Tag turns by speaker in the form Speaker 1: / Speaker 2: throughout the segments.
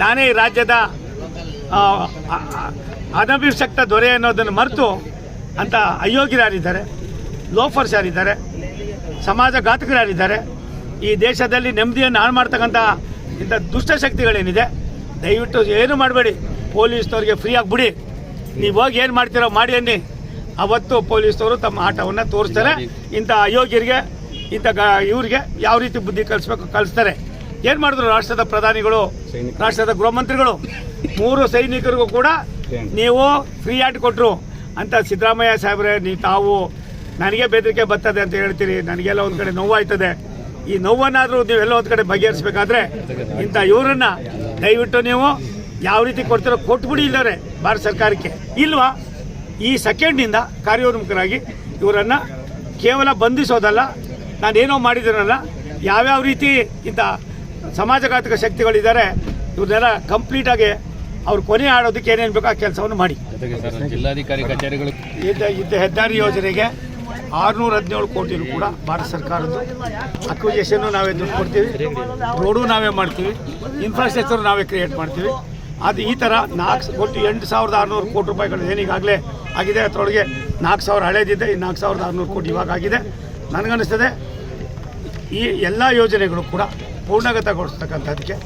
Speaker 1: ನಾನೇ ಈ ರಾಜ್ಯದ ಅನಭಿಷಕ್ತ ದೊರೆ ಅನ್ನೋದನ್ನು ಮರೆತು ಅಂತ ಅಯೋಗ್ಯರಾರಿದ್ದಾರೆ ಲೋಫರ್ಸ್ ಯಾರಿದ್ದಾರೆ ಸಮಾಜ ಘಾತಕರಾರಿದ್ದಾರೆ ಈ ದೇಶದಲ್ಲಿ ನೆಮ್ಮದಿಯನ್ನು ಹಾಳು ಮಾಡ್ತಕ್ಕಂಥ ಇಂಥ ದುಷ್ಟಶಕ್ತಿಗಳೇನಿದೆ ದಯವಿಟ್ಟು ಏನು ಮಾಡಬೇಡಿ, ಪೊಲೀಸ್ನವ್ರಿಗೆ ಫ್ರೀ ಬಿಡಿ ನೀವು ಹೋಗಿ ಏನು ಮಾಡ್ತೀರೋ ಮಾಡಿ ಅನ್ನಿ. ಅವತ್ತು ಪೊಲೀಸ್ನವರು ತಮ್ಮ ಆಟವನ್ನು ತೋರಿಸ್ತಾರೆ. ಇಂಥ ಅಯೋಗ್ಯರಿಗೆ, ಇಂಥ ಗ, ಇವ್ರಿಗೆ ಯಾವ ರೀತಿ ಬುದ್ಧಿ ಕಲಿಸ್ಬೇಕು ಕಲಿಸ್ತಾರೆ. ಏನು ಮಾಡಿದ್ರು ರಾಷ್ಟ್ರದ ಪ್ರಧಾನಿಗಳು ರಾಷ್ಟ್ರದ ಗೃಹ ಮಂತ್ರಿಗಳು ಮೂರು ಸೈನಿಕರಿಗೂ ಕೂಡ ನೀವು ಫ್ರೀ ಆಟ್ ಕೊಟ್ಟರು ಅಂತ ಸಿದ್ದರಾಮಯ್ಯ ಸಾಹೇಬ್ರೆ ನೀ ತಾವು ನನಗೆ ಬೆದರಿಕೆ ಬರ್ತದೆ ಅಂತ ಹೇಳ್ತೀರಿ. ನನಗೆಲ್ಲ ಒಂದು ಕಡೆ ನೋವಾಯ್ತದೆ. ಈ ನೋವನ್ನಾದರೂ ನೀವೆಲ್ಲ ಒಂದು ಕಡೆ ಬಗೆಹರಿಸಬೇಕಾದ್ರೆ ಇಂಥ ಇವರನ್ನ ದಯವಿಟ್ಟು ನೀವು ಯಾವ ರೀತಿ ಕೊಡ್ತೀರೋ ಕೊಟ್ಬಿಡಿ ಇಲ್ಲವ್ರೆ ಭಾರತ ಸರ್ಕಾರಕ್ಕೆ. ಇಲ್ವಾ? ಈ ಸೆಕೆಂಡ್ನಿಂದ ಕಾರ್ಯೋನ್ಮುಖರಾಗಿ ಇವರನ್ನು ಕೇವಲ ಬಂಧಿಸೋದಲ್ಲ ನಾನೇನೋ ಮಾಡಿದ್ದೀರಲ್ಲ ಯಾವ್ಯಾವ ರೀತಿ ಇಂಥ ಸಮಾಜಘಾತಕ ಶಕ್ತಿಗಳಿದ್ದಾರೆ ಇವ್ರನ್ನೆಲ್ಲ ಕಂಪ್ಲೀಟಾಗಿ ಅವ್ರು ಕೊನೆ ಆಡೋದಕ್ಕೆ ಏನೇನು ಬೇಕೋ ಆ ಕೆಲಸವನ್ನು ಮಾಡಿ.
Speaker 2: ಜಿಲ್ಲಾಧಿಕಾರಿ ಕಚೇರಿಗಳು
Speaker 1: ಇದ್ದ ಇದ್ದ ಹೆದ್ದಾರಿ ಯೋಜನೆಗೆ ಆರುನೂರ ಹದಿನೇಳು ಕೋಟಿ ಕೂಡ ಭಾರತ ಸರ್ಕಾರದ್ದು ಅಕ್ವಿಜೇಷನ್ನು ನಾವೇ ದುಡ್ಡು ಕೊಡ್ತೀವಿ. ರೋಡು ನಾವೇ ಮಾಡ್ತೀವಿ. ಇನ್ಫ್ರಾಸ್ಟ್ರಕ್ಚರ್ ನಾವೇ ಕ್ರಿಯೇಟ್ ಮಾಡ್ತೀವಿ. ಅದು ಈ ಥರ ನಾಲ್ಕು ಒಟ್ಟು ಎಂಟು ಸಾವಿರದ ಆರುನೂರು ಕೋಟಿ ರೂಪಾಯಿಗಳು ಏನೀಗಾಗಲೇ ಆಗಿದೆ ಅದರೊಳಗೆ ನಾಲ್ಕು ಸಾವಿರ ಹಳೇದಿದೆ ಈ ನಾಲ್ಕು ಸಾವಿರದ ಆರುನೂರು ಕೋಟಿ ಇವಾಗ ಆಗಿದೆ. ನನಗನ್ನಿಸ್ತದೆ ಈ ಎಲ್ಲ ಯೋಜನೆಗಳು ಕೂಡ ಪೂರ್ಣಗತಗೊಳಿಸ್ತಕ್ಕಂಥದ್ದಕ್ಕೆ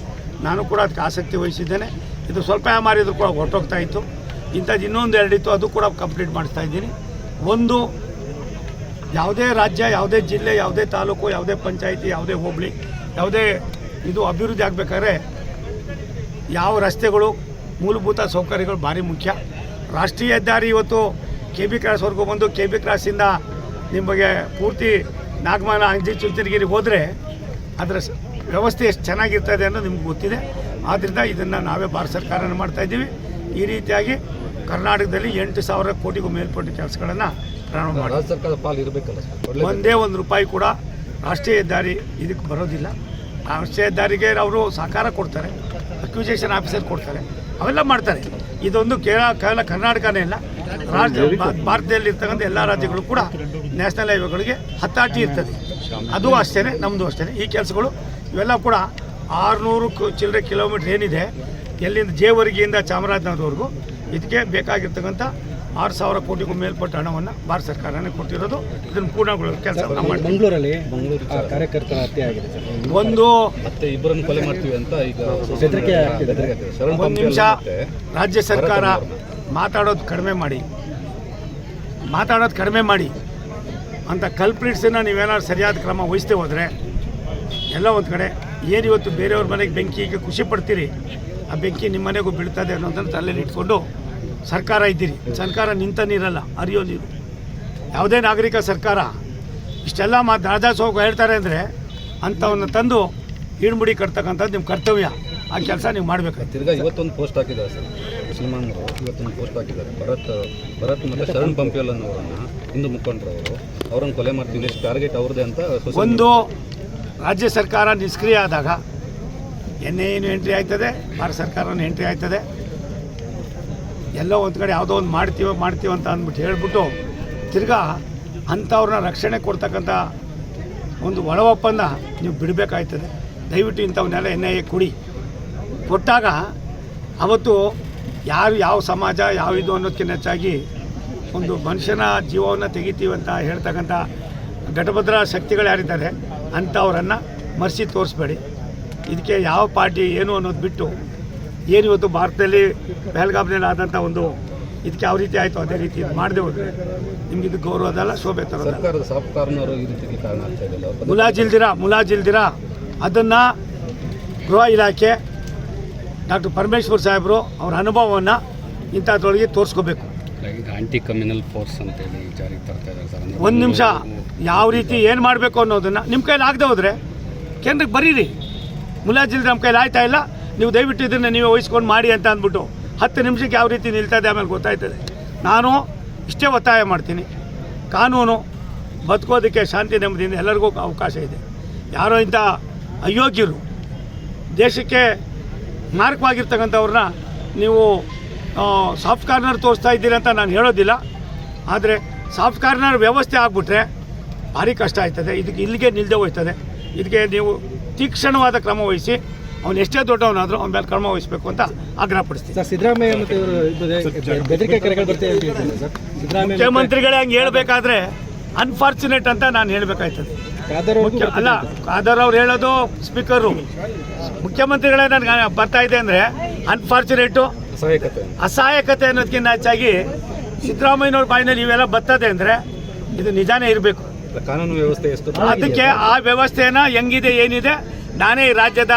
Speaker 1: ನಾನು ಕೂಡ ಅದಕ್ಕೆ ಆಸಕ್ತಿ ವಹಿಸಿದ್ದೇನೆ. ಇದು ಸ್ವಲ್ಪ ಮಾರಿದ್ರು ಕೂಡ ಹೊರಟೋಗ್ತಾ ಇತ್ತು. ಇಂಥದ್ದು ಇನ್ನೊಂದು ಎರಡಿತ್ತು, ಅದು ಕೂಡ ಕಂಪ್ಲೀಟ್ ಮಾಡಿಸ್ತಾ ಇದ್ದೀನಿ. ಒಂದು, ಯಾವುದೇ ರಾಜ್ಯ, ಯಾವುದೇ ಜಿಲ್ಲೆ, ಯಾವುದೇ ತಾಲೂಕು, ಯಾವುದೇ ಪಂಚಾಯಿತಿ, ಯಾವುದೇ ಹೋಬಳಿ, ಯಾವುದೇ ಇದು ಅಭಿವೃದ್ಧಿ ಆಗಬೇಕಾದ್ರೆ ಯಾವ ರಸ್ತೆಗಳು, ಮೂಲಭೂತ ಸೌಕರ್ಯಗಳು ಭಾರಿ ಮುಖ್ಯ. ರಾಷ್ಟ್ರೀಯ ಹೆದ್ದಾರಿ ಇವತ್ತು ಕೆ ಬಿ ಕ್ರಾಸ್ವರೆಗೂ ಬಂದು ಕೆ ಬಿ ಕ್ರಾಸಿಂದ ನಿಮಗೆ ಪೂರ್ತಿ ನಾಗಮಾನ ಅಂಜಿ ಚುಂಚನಗಿರಿಗೆ ಹೋದರೆ ಅದರ ವ್ಯವಸ್ಥೆ ಎಷ್ಟು ಚೆನ್ನಾಗಿರ್ತದೆ ಅನ್ನೋದು ನಿಮ್ಗೆ ಗೊತ್ತಿದೆ. ಆದ್ದರಿಂದ ಇದನ್ನು ನಾವೇ ಭಾರತ ಸರ್ಕಾರನ ಮಾಡ್ತಾ ಇದ್ದೀವಿ. ಈ ರೀತಿಯಾಗಿ ಕರ್ನಾಟಕದಲ್ಲಿ ಎಂಟು ಸಾವಿರ ಕೋಟಿಗೂ ಮೇಲ್ಪಟ್ಟ ಕೆಲಸಗಳನ್ನು ಪ್ರಾರಂಭ ಮಾಡಿ.
Speaker 2: ಸರ್ಕಾರದ ಪಾಲು ಇರಬೇಕಲ್ಲ
Speaker 1: ಒಂದೇ ಒಂದು ರೂಪಾಯಿ ಕೂಡ ರಾಷ್ಟ್ರೀಯ ಹೆದ್ದಾರಿ ಇದಕ್ಕೆ ಬರೋದಿಲ್ಲ. ರಾಷ್ಟ್ರೀಯ ಹೆದ್ದಾರಿಗೆ ಅವರು ಸಹಕಾರ ಕೊಡ್ತಾರೆ. ಅಕ್ವಿಜೇಷನ್ ಆಫೀಸರ್ ಕೊಡ್ತಾರೆ. ಅವೆಲ್ಲ ಮಾಡ್ತಾರೆ. ಇದೊಂದು ಕೇರಳ ಕೇವಲ ಕರ್ನಾಟಕನೇ ಇಲ್ಲ ರಾಜ್ಯ ಭಾರತದಲ್ಲಿರ್ತಕ್ಕಂಥ ಭಾರತದಲ್ಲಿ ಇರ್ತಕ್ಕಂಥ ಎಲ್ಲ ರಾಜ್ಯಗಳು ಕೂಡ ನ್ಯಾಷನಲ್ ಹೈವೇಗಳಿಗೆ ಹತ್ತಾಟಿ ಇರ್ತದೆ. ಅದು ಅಷ್ಟೇ ನಮ್ಮದು ಅಷ್ಟೇ ಈ ಕೆಲಸಗಳು ಇವೆಲ್ಲ ಕೂಡ ಆರುನೂರು ಚಿಲ್ಲರೆ ಕಿಲೋಮೀಟ್ರ್ ಏನಿದೆ ಎಲ್ಲಿಂದ ಜೇವರ್ಗಿಯಿಂದ ಚಾಮರಾಜನಗರವರೆಗೂ ಇದಕ್ಕೆ ಬೇಕಾಗಿರ್ತಕ್ಕಂಥ ಆರು ಸಾವಿರ ಕೋಟಿಗೂ ಮೇಲ್ಪಟ್ಟ ಹಣವನ್ನು ಭಾರತ ಸರ್ಕಾರನೇ ಕೊಟ್ಟಿರೋದು ಇದನ್ನು ಪೂರ್ಣಗೊಳ್ಳೋ ಕೆಲಸ
Speaker 3: ಮಂಗಳೂರಲ್ಲಿ
Speaker 2: ಮಂಗಳೂರು
Speaker 3: ಕಾರ್ಯಕರ್ತರ ಹತ್ಯೆ ಆಗಿದೆ ಸರ್.
Speaker 1: ಒಂದು
Speaker 2: ಮತ್ತೆ ಇಬ್ಬರನ್ನು ಕೊಲೆ ಮಾಡ್ತೀವಿ ಅಂತ ಈಗ
Speaker 1: ಒಂದು ನಿಮಿಷ. ರಾಜ್ಯ ಸರ್ಕಾರ ಮಾತಾಡೋದು ಕಡಿಮೆ ಮಾಡಿ. ಮಾತಾಡೋದು ಕಡಿಮೆ ಮಾಡಿ. ಅಂತ ಕಲ್ಪ್ರಿಟ್ಸನ್ನು ನೀವೇನಾದ್ರು ಸರಿಯಾದ ಕ್ರಮ ವಹಿಸ್ತೇ ಹೋದರೆ, ಎಲ್ಲ ಒಂದು ಕಡೆ, ಏನು ಇವತ್ತು ಬೇರೆಯವ್ರ ಮನೆಗೆ ಬೆಂಕಿಗೆ ಖುಷಿ ಪಡ್ತೀರಿ? ಆ ಬೆಂಕಿ ನಿಮ್ಮ ಮನೆಗೂ ಬೀಳ್ತದೆ ಅನ್ನೋದನ್ನು ತಲೆಯಲ್ಲಿ ಇಟ್ಕೊಂಡು ಸರ್ಕಾರ ಇದ್ದೀರಿ. ಸರ್ಕಾರ ನಿಂತ ನೀರಲ್ಲ ಅರಿಯೋ ನೀರು. ಯಾವುದೇ ನಾಗರಿಕ ಸರ್ಕಾರ ಇಷ್ಟೆಲ್ಲ ಮಾತು ರಾಜಾಸೋಗ ಹೇಳ್ತಾರೆ ಅಂದರೆ ಅಂಥವನ್ನ ತಂದು ಈಡ್ಮುಡಿ ಕಟ್ತಕ್ಕಂಥದ್ದು ನಿಮ್ಮ ಕರ್ತವ್ಯ. ಆ ಕೆಲಸ ನೀವು ಮಾಡಬೇಕು.
Speaker 2: ತಿರ್ಗಾ ಇವತ್ತೊಂದು ಪೋಸ್ಟ್ ಹಾಕಿದ್ದಾರೆ ಸರ್. ಮುಸಲ್ಮಾನರು ಇವತ್ತೊಂದು ಪೋಸ್ಟ್ ಹಾಕಿದ್ದಾರೆ. ಭರತ್ ಭರತ್ ಮತ್ತು ಶರಣ್ ಪಂಪಿಯಲ್ ಅನ್ನೋರನ್ನು ಹಿಂದೂ ಮುಖಂಡರು ಅವರು ಅವ್ರನ್ನ ಕೊಲೆ ಮಾಡ್ತೀವಿ ನೆಕ್ಸ್ಟ್ ಟಾರ್ಗೆಟ್ ಅವ್ರದ್ದೇ ಅಂತ
Speaker 1: ಒಂದು ರಾಜ್ಯ ಸರ್ಕಾರ ನಿಷ್ಕ್ರಿಯ ಆದಾಗ ಎನ್ ಏನು ಎಂಟ್ರಿ ಆಯ್ತದೆ ಭಾರತ ಸರ್ಕಾರನೂ ಎಂಟ್ರಿ ಆಯ್ತದೆ. ಎಲ್ಲೋ ಒಂದು ಕಡೆ ಯಾವುದೋ ಒಂದು ಮಾಡ್ತೀವೋ ಮಾಡ್ತೀವೋ ಅಂತ ಅಂದ್ಬಿಟ್ಟು ಹೇಳ್ಬಿಟ್ಟು ತಿರ್ಗಾ ಅಂಥವ್ರನ್ನ ರಕ್ಷಣೆ ಕೊಡ್ತಕ್ಕಂಥ ಒಂದು ಒಳ ಒಪ್ಪಂದ ನೀವು ಬಿಡಬೇಕಾಯ್ತದೆ. ದಯವಿಟ್ಟು ಇಂಥವನ್ನೆಲ್ಲ ಎನ್ ಐ ಎ ಕೊಡಿ. ಕೊಟ್ಟಾಗ ಅವತ್ತು ಯಾರು ಯಾವ ಸಮಾಜ ಯಾವ ಇದು ಅನ್ನೋದಕ್ಕಿಂತ ಹೆಚ್ಚಾಗಿ ಒಂದು ಮನುಷ್ಯನ ಜೀವವನ್ನು ತೆಗಿತೀವಿ ಅಂತ ಹೇಳ್ತಕ್ಕಂಥ ಘಟಭದ್ರ ಶಕ್ತಿಗಳು ಯಾರಿದ್ದಾರೆ ಅಂಥವರನ್ನು ಮರೆಸಿ ತೋರಿಸ್ಬೇಡಿ. ಇದಕ್ಕೆ ಯಾವ ಪಾರ್ಟಿ ಏನು ಅನ್ನೋದು ಬಿಟ್ಟು ಏನು ಇವತ್ತು ಭಾರತದಲ್ಲಿ ಬೆಹಲ್ಗಾಬ್ನಲ್ಲಿ ಆದಂಥ ಒಂದು ಇದಕ್ಕೆ ಯಾವ ರೀತಿ ಆಯಿತು ಅದೇ ರೀತಿ ಇದು ಮಾಡದೆ ಹೋದರೆ ನಿಮ್ಗೆ ಇದು ಗೌರವ ಅದಲ್ಲ ಶೋಭೆ ತರೋದಲ್ಲ. ಮುಲಾಜಿಲ್ದಿರ ಮುಲಾಜಿಲ್ದಿರ ಅದನ್ನು ಗೃಹ ಇಲಾಖೆ ಡಾಕ್ಟರ್ ಪರಮೇಶ್ವರ್ ಸಾಹೇಬರು ಅವರ ಅನುಭವವನ್ನು ಇಂಥದ್ರೊಳಗೆ ತೋರಿಸ್ಕೋಬೇಕು.
Speaker 4: ಆ್ಯಂಟಿ ಆಂಟಿ ಕಮ್ಯುನಲ್ ಫೋರ್ಸ್ ಅಂತೇಳಿ ಜಾರಿಗೆ ತರ್ತಾ ಇದ್ದಾರೆ ಸರ್.
Speaker 1: ಒಂದು ನಿಮಿಷ ಯಾವ ರೀತಿ ಏನು ಮಾಡಬೇಕು ಅನ್ನೋದನ್ನು ನಿಮ್ಮ ಕೈಲಿ ಆಗದೆ ಹೋದರೆ ಕೇಂದ್ರಕ್ಕೆ ಬರೀರಿ. ಮುಲಾಜಿಲ್ ನಮ್ಮ ಕೈಲಿ ಆಯ್ತಾ ಇಲ್ಲ? ನೀವು ದಯವಿಟ್ಟು ಇದನ್ನು ನೀವೇ ವಹಿಸ್ಕೊಂಡು ಮಾಡಿ ಅಂತ ಅಂದ್ಬಿಟ್ಟು ಹತ್ತು ನಿಮಿಷಕ್ಕೆ ಯಾವ ರೀತಿ ನಿಲ್ತದೆ ಆಮೇಲೆ ಗೊತ್ತಾಯ್ತದೆ. ನಾನು ಇಷ್ಟೇ ಒತ್ತಾಯ ಮಾಡ್ತೀನಿ. ಕಾನೂನು ಬದುಕೋದಕ್ಕೆ ಶಾಂತಿ ನೆಮ್ಮದಿಯಿಂದ ಎಲ್ಲರಿಗೂ ಅವಕಾಶ ಇದೆ. ಯಾರೋ ಇಂಥ ಅಯೋಗ್ಯರು ದೇಶಕ್ಕೆ ಮಾರಕವಾಗಿರ್ತಕ್ಕಂಥವ್ರನ್ನ ನೀವು ಸಾಫ್ಟ್ ಕಾರ್ನರ್ ತೋರಿಸ್ತಾ ಇದ್ದೀರಿ ಅಂತ ನಾನು ಹೇಳೋದಿಲ್ಲ. ಆದರೆ ಸಾಫ್ಟ್ ಕಾರ್ನರ್ ವ್ಯವಸ್ಥೆ ಆಗಿಬಿಟ್ರೆ ಭಾರಿ ಕಷ್ಟ ಆಯ್ತದೆ. ಇದಕ್ಕೆ ಇಲ್ಲಿಗೆ ನಿಲ್ಲದೆ ಹೋಯ್ತದೆ. ಇದಕ್ಕೆ ನೀವು ತೀಕ್ಷ್ಣವಾದ ಕ್ರಮ ವಹಿಸಿ ಅವ್ನು ಎಷ್ಟೇ ದೊಡ್ಡವನಾದರೂ ಅವನ ಮೇಲೆ ಕ್ರಮ ವಹಿಸಬೇಕು ಅಂತ ಆಗ್ರಹಪಡಿಸ್ತೀನಿ
Speaker 3: ಸರ್ ಸಿದ್ದರಾಮಯ್ಯ
Speaker 1: ಮುಖ್ಯಮಂತ್ರಿಗಳೇ ಹಂಗೆ ಹೇಳಬೇಕಾದ್ರೆ ಅನ್ಫಾರ್ಚುನೇಟ್ ಅಂತ ನಾನು ಹೇಳ್ಬೇಕಾಯ್ತದೆ. ಅಲ್ಲ ಖಾದರ್ ಅವ್ರು ಹೇಳೋದು ಸ್ಪೀಕರು. ಮುಖ್ಯಮಂತ್ರಿಗಳೇ ನನಗೆ ಬರ್ತಾ ಇದೆ ಅಂದರೆ ಅನ್ಫಾರ್ಚುನೇಟು ಅಸಹಾಯಕತೆ. ಅನ್ನೋದಕ್ಕಿಂತ ಹೆಚ್ಚಾಗಿ ಸಿದ್ದರಾಮಯ್ಯನವ್ರ ಬಾಯಿನಲ್ಲಿ ಇವೆಲ್ಲ ಬರ್ತದೆ ಅಂದರೆ ಇದು ನಿಜಾನೇ ಇರಬೇಕು.
Speaker 2: ಕಾನೂನು ವ್ಯವಸ್ಥೆ ಎಷ್ಟು
Speaker 1: ಅದಕ್ಕೆ ಆ ವ್ಯವಸ್ಥೆನ ಹೆಂಗಿದೆ ಏನಿದೆ ನಾನೇ ಈ ರಾಜ್ಯದ